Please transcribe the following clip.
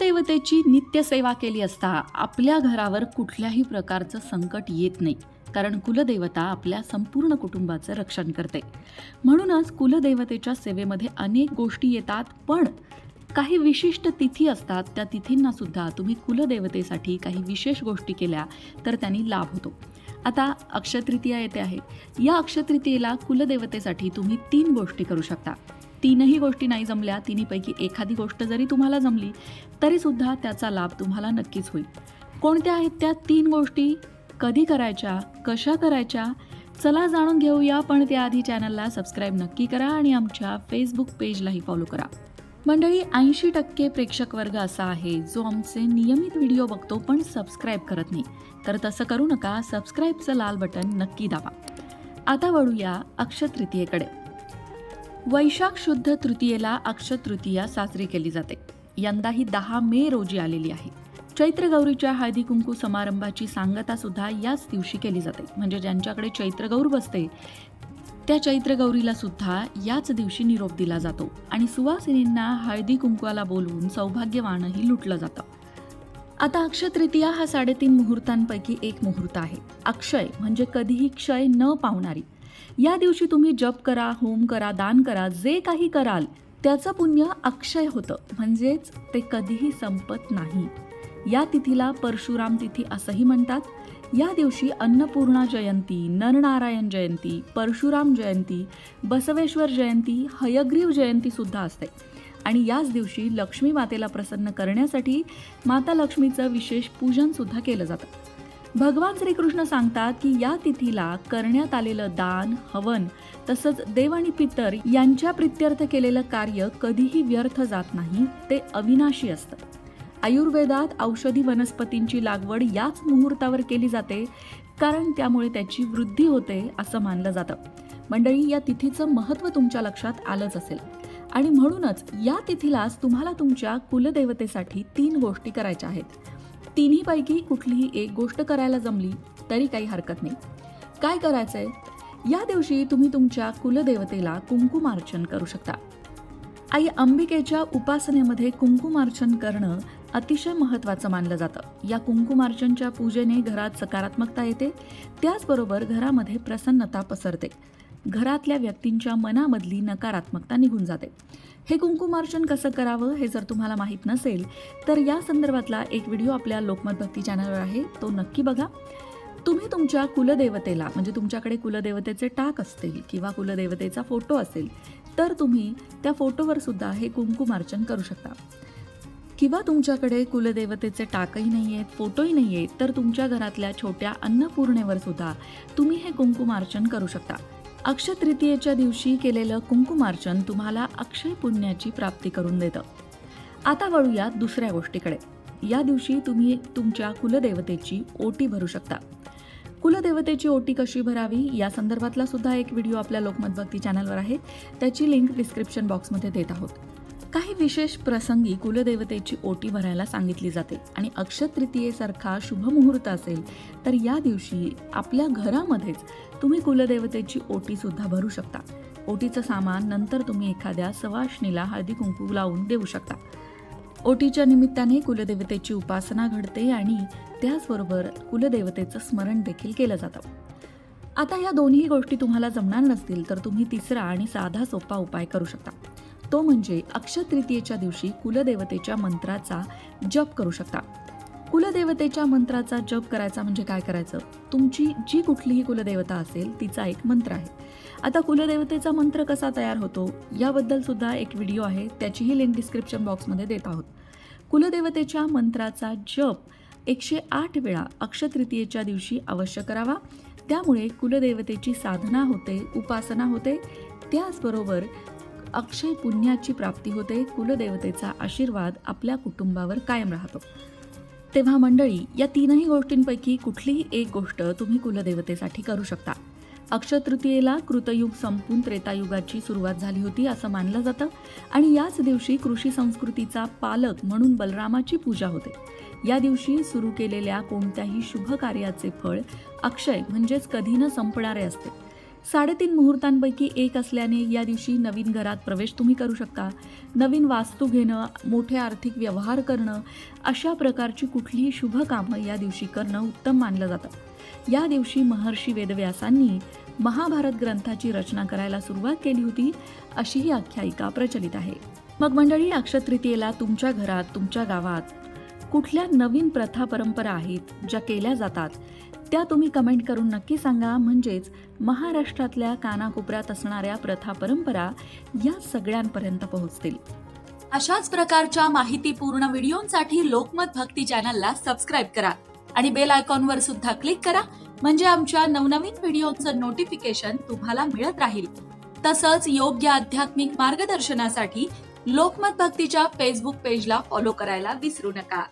कुलदेवतेची नित्यसेवा केली असता आपल्या घरावर कुठल्याही प्रकारचं संकट येत नाही. कारण कुलदेवता आपल्या संपूर्ण कुटुंबाचं रक्षण करते. म्हणूनच कुलदेवतेच्या सेवेमध्ये अनेक गोष्टी येतात पण काही विशिष्ट तिथी असतात. त्या तिथींना सुद्धा तुम्ही कुलदेवतेसाठी काही विशेष गोष्टी केल्या तर त्यांनी लाभ होतो. आता अक्षतृतीया येते आहे. या अक्षतृतीयेला कुलदेवतेसाठी तुम्ही तीन गोष्टी करू शकता. तीनही गोष्टी नाही जमल्या तिन्हीपैकी एखादी गोष्ट जरी तुम्हाला जमली तरीसुद्धा त्याचा लाभ तुम्हाला नक्कीच होईल. कोणत्या आहेत त्या तीन गोष्टी? कधी करायच्या? कशा करायच्या? चला जाणून घेऊया पण त्याआधी चॅनलला सबस्क्राईब नक्की करा आणि आमच्या फेसबुक पेजलाही फॉलो करा. मंडळी ऐंशी टक्के प्रेक्षक वर्ग असा आहे जो आमचे नियमित व्हिडिओ बघतो पण सबस्क्राईब करत नाही. तर तसं करू नका सबस्क्राईबचं लाल बटन नक्की दाबा. आता वळूया अक्षतृतीयेकडे वैशाख शुद्ध तृतीयेला अक्षतृतीया साजरी केली जाते. यंदा ही दहा मे रोजी आलेली आहे. चैत्र गौरीच्या हळदी कुंकू समारंभाची सांगता सुद्धा याच दिवशी केली जाते. म्हणजे ज्यांच्याकडे चैत्रगौर बसते त्या चैत्रगौरीला सुद्धा याच दिवशी निरोप दिला जातो. आणि सुवासिनींना हळदी कुंकवाला बोलवून सौभाग्यवानही लुटलं जातं. आता अक्षय तृतीया हा साडेतीन मुहूर्तांपैकी एक मुहूर्त आहे. अक्षय म्हणजे कधीही क्षय न पावणारी. या दिवशी तुम्ही जप करा होम करा दान करा जे काही कराल त्याचं पुण्य अक्षय होतं. म्हणजेच ते कधीही संपत नाही. या तिथीला परशुराम तिथी असंही म्हणतात. या दिवशी अन्नपूर्णा जयंती नरनारायण जयंती परशुराम जयंती बसवेश्वर जयंती हयग्रीव जयंती सुद्धा असते. आणि याच दिवशी लक्ष्मी मातेला प्रसन्न करण्यासाठी माता लक्ष्मीचं विशेष पूजन सुद्धा केलं जातं. भगवान श्रीकृष्ण सांगतात की या तिथीला करण्यात आलेलं दान हवन तसंच देव आणि पितर यांच्या प्रित्यर्थ केलेलं कार्य कधीही व्यर्थ जात नाही ते अविनाशी असतं. आयुर्वेदात औषधी वनस्पतींची लागवड याच मुहूर्तावर केली जाते कारण त्यामुळे त्याची वृद्धी होते असं मानलं जातं. मंडळी या तिथीचं महत्त्व तुमच्या लक्षात आलंच असेल. आणि म्हणूनच या तिथीलाच तुम्हाला तुमच्या कुलदेवतेसाठी तीन गोष्टी करायच्या आहेत. तिन्हीपैकी कुठलीही एक गोष्ट करायला जमली तरी काही हरकत नाही. काय करायचंय? या दिवशी तुम्ही तुमच्या कुलदेवतेला कुंकुमार्चन करू शकता. आई अंबिकेच्या उपासनेमध्ये कुंकुमार्चन करणं अतिशय महत्त्वाचं मानलं जातं. या कुंकुमार्चनच्या पूजेने घरात सकारात्मकता येते त्याचबरोबर घरामध्ये प्रसन्नता पसरते. घरातल्या व्यक्तींच्या मनामधली नकारात्मकता निघून जाते. हे कुंकुमार्चन कसं करावं हे जर तुम्हाला माहीत नसेल तर या संदर्भातला एक व्हिडिओ आपल्या लोकमत भक्ती चॅनलवर आहे. तो नक्की बघा. तुम्ही तुमच्या कुलदेवतेला म्हणजे तुमच्याकडे कुलदेवतेचे टाक असतील किंवा कुलदेवतेचा फोटो असेल तर तुम्ही त्या फोटोवर सुद्धा हे कुंकुमार्चन करू शकता. किंवा तुमच्याकडे कुलदेवतेचे टाकही नाही आहेत फोटोही नाही आहेत तर तुमच्या घरातल्या छोट्या अन्नपूर्णेवर सुद्धा तुम्ही हे कुंकुमार्चन करू शकता. अक्षय तृतीयेच्या दिवशी केलेलं कुंकुमार्चन तुम्हाला अक्षय पुण्याची प्राप्ती करून देतं. आता वळूया दुसऱ्या गोष्टीकडे. या दिवशी तुम्ही तुमच्या कुलदेवतेची ओटी भरू शकता. कुलदेवतेची ओटी कशी भरावी? या संदर्भातला सुद्धा एक व्हिडिओ आपल्या लोकमत भक्ती चॅनलवर आहे. त्याची लिंक डिस्क्रिप्शन बॉक्समध्ये देत आहोत. काही विशेष प्रसंगी कुलदेवतेची ओटी भरायला सांगितली जाते. आणि अक्षय तृतीयेसारखा शुभ मुहूर्त असेल तर या दिवशी आपल्या घरामध्येच तुम्ही कुलदेवतेची ओटीसुद्धा भरू शकता. ओटीचं सामान नंतर तुम्ही एखाद्या सवाशणीला हळदी कुंकू लावून देऊ शकता. ओटीच्या निमित्ताने कुलदेवतेची उपासना घडते आणि त्याचबरोबर कुलदेवतेचं स्मरण देखील केलं जातं. आता या दोन्ही गोष्टी तुम्हाला जमणार नसतील तर तुम्ही तिसरा आणि साधा सोपा उपाय करू शकता. तो म्हणजे अक्षय तृतीयेच्या दिवशी कुलदेवतेच्या मंत्राचा जप करू शकता. कुलदेवतेच्या मंत्राचा जप करायचा म्हणजे काय करायचं? तुमची जी कुठलीही कुलदेवता असेल तिचा एक मंत्र आहे. आता कुलदेवतेचा मंत्र कसा तयार होतो? याबद्दल सुद्धा एक व्हिडिओ आहे त्याचीही लिंक डिस्क्रिप्शन बॉक्समध्ये देत आहोत. कुलदेवतेच्या मंत्राचा जप एकशे आठ वेळा अक्षतृतीयेच्या दिवशी अवश्य करावा. त्यामुळे कुलदेवतेची साधना होते उपासना होते. त्याचबरोबर अक्षय पुण्याची प्राप्ती होते कुलदेवतेचा आशीर्वाद आपल्या कुटुंबावर कायम राहतो. तेव्हा मंडळी या तीनही गोष्टींपैकी कुठलीही एक गोष्ट तुम्ही कुलदेवतेसाठी करू शकता. अक्षय तृतीयेला कृतयुग संपून त्रेतायुगाची सुरुवात झाली होती असं मानलं जातं आणि याच दिवशी कृषी संस्कृतीचा पालक म्हणून बलरामाची पूजा होते. या दिवशी सुरू केलेल्या कोणत्याही शुभ कार्याचे फळ अक्षय म्हणजेच कधी न संपणारे असते. साडेतीन मुहूर्तांपैकी एक असल्याने या दिवशी नवीन घरात प्रवेश तुम्ही करू शकता. नवीन वास्तू घेणं मोठे आर्थिक व्यवहार करणं अशा प्रकारची कुठलीही शुभ कामं या दिवशी करणं उत्तम मानलं जातं. या दिवशी महर्षी वेदव्यासांनी महाभारत ग्रंथाची रचना करायला सुरुवात केली होती अशी ही आख्यायिका प्रचलित आहे. मग मंडळी अक्षतृतीयेला तुमच्या घरात तुमच्या गावात कुठल्या नवीन प्रथा परंपरा आहेत ज्या केल्या जातात? त्या तुम्ही कमेंट करून नक्की सांगा. म्हणजेच महाराष्ट्रातल्या कानाकोपऱ्यात असणाऱ्या प्रथा परंपरा या सगळ्यांपर्यंत पोहोचतील. अशाच प्रकारच्या माहितीपूर्ण व्हिडिओंसाठी लोकमत भक्ती चॅनलला सबस्क्राईब करा आणि बेल आयकॉनवर सुद्धा क्लिक करा. म्हणजे आमच्या नवनवीन व्हिडिओचं नोटिफिकेशन तुम्हाला मिळत राहील. तसंच योग्य आध्यात्मिक मार्गदर्शनासाठी लोकमत भक्तीच्या फेसबुक पेजला फॉलो करायला विसरू नका.